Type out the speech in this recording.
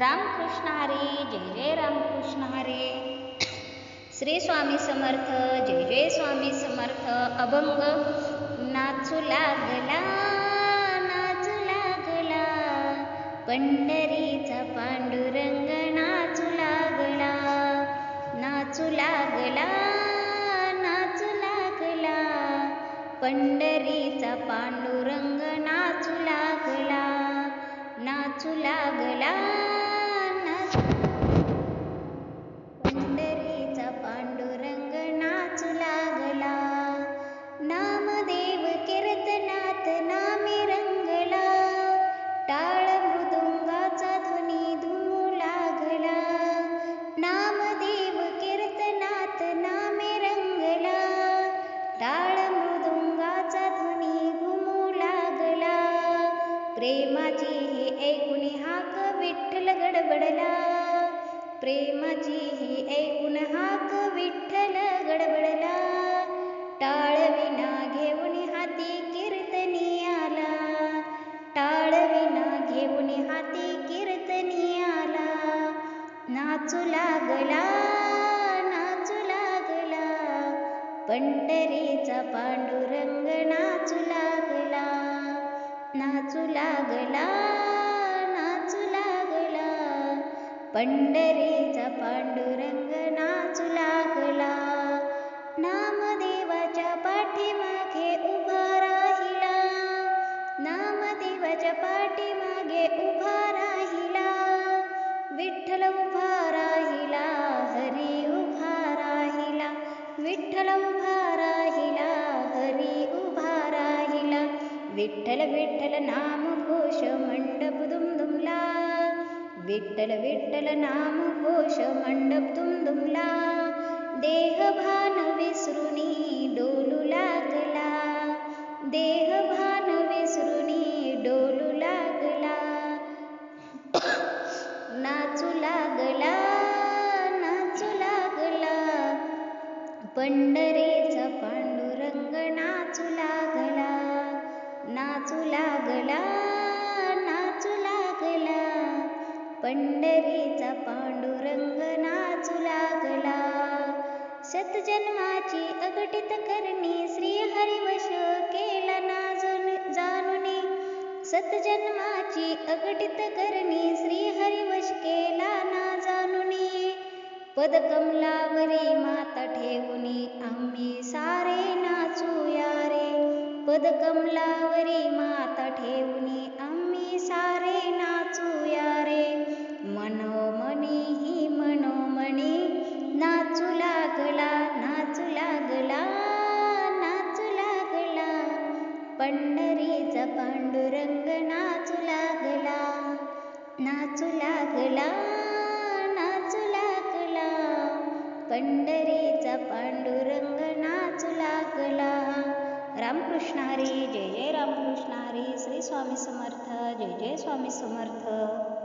रामकृष्ण हरी जय जय रामकृष्ण हरी. श्री स्वामी समर्थ जय जय स्वामी समर्थ. अभंग नाचू लागला नाचू लागला. पंढरीचा पांडुरंग नाचू लागला नाचू लागला नाचू लागला. पंढरीचा पांडुरंग ना प्रेमाची ही ऐकून हाक विठ्ठल गडबडला. प्रेमाची ही ऐकून हाक विठ्ठल गडबडला. टाळविना घेऊन हाती कीर्तनी आला. टाळविना घेऊन हाती कीर्तनी आला. नाचू लागला नाचू लागला. पंढरीचा पांडुरंग नाचू लागला. लागला नाचू लागला. पंढरीचा पांडुरंग नाचू लागला. नामदेवाच्या पाठीमागे उभा राहिला. नामदेवाच्या पाठीमागे उभा राहिला. विठ्ठल उभा राहिला हरी उभा राहिला. विठ्ठल उभा राहिला हरी उभा राहिला. विठ्ठल विठ्ठल नाम घोष मंडप दुमदुमला विठ्ठल विठ्ठल नाम घोष मंडप दुमदुमला देह भान विसरुनी डोलू लागला. देह भान विसरुनी डोलू लागला. नाचू लागला नाचू लागला. पंढरे लागला नाचू लागला. पंढरीचा पांडुरंग नाचू लागला. सतजन्माची अघटित करणी श्री हरिवश केला ना जन- जाणुनी. सतजन्माची अघटित करणी श्री हरिवश केला ना जाणुनी. पदकमलावरी माता ठेवूनी आम्ही सारे कमलावरी माता ठेवणी आम्ही सारे नाचूया रे. मनोमणी ही मनोमणी नाचू लागला नाचू लागला नाचू लागला. पंढरीचा पांडुरंग नाचू लागला नाचू लागला नाचू लागला. पंढरीचा पांडुरंग नाचू लागला. रामकृष्ण हरी जय जय रामकृष्ण हरी श्री स्वामी समर्थ जय जय स्वामी समर्थ.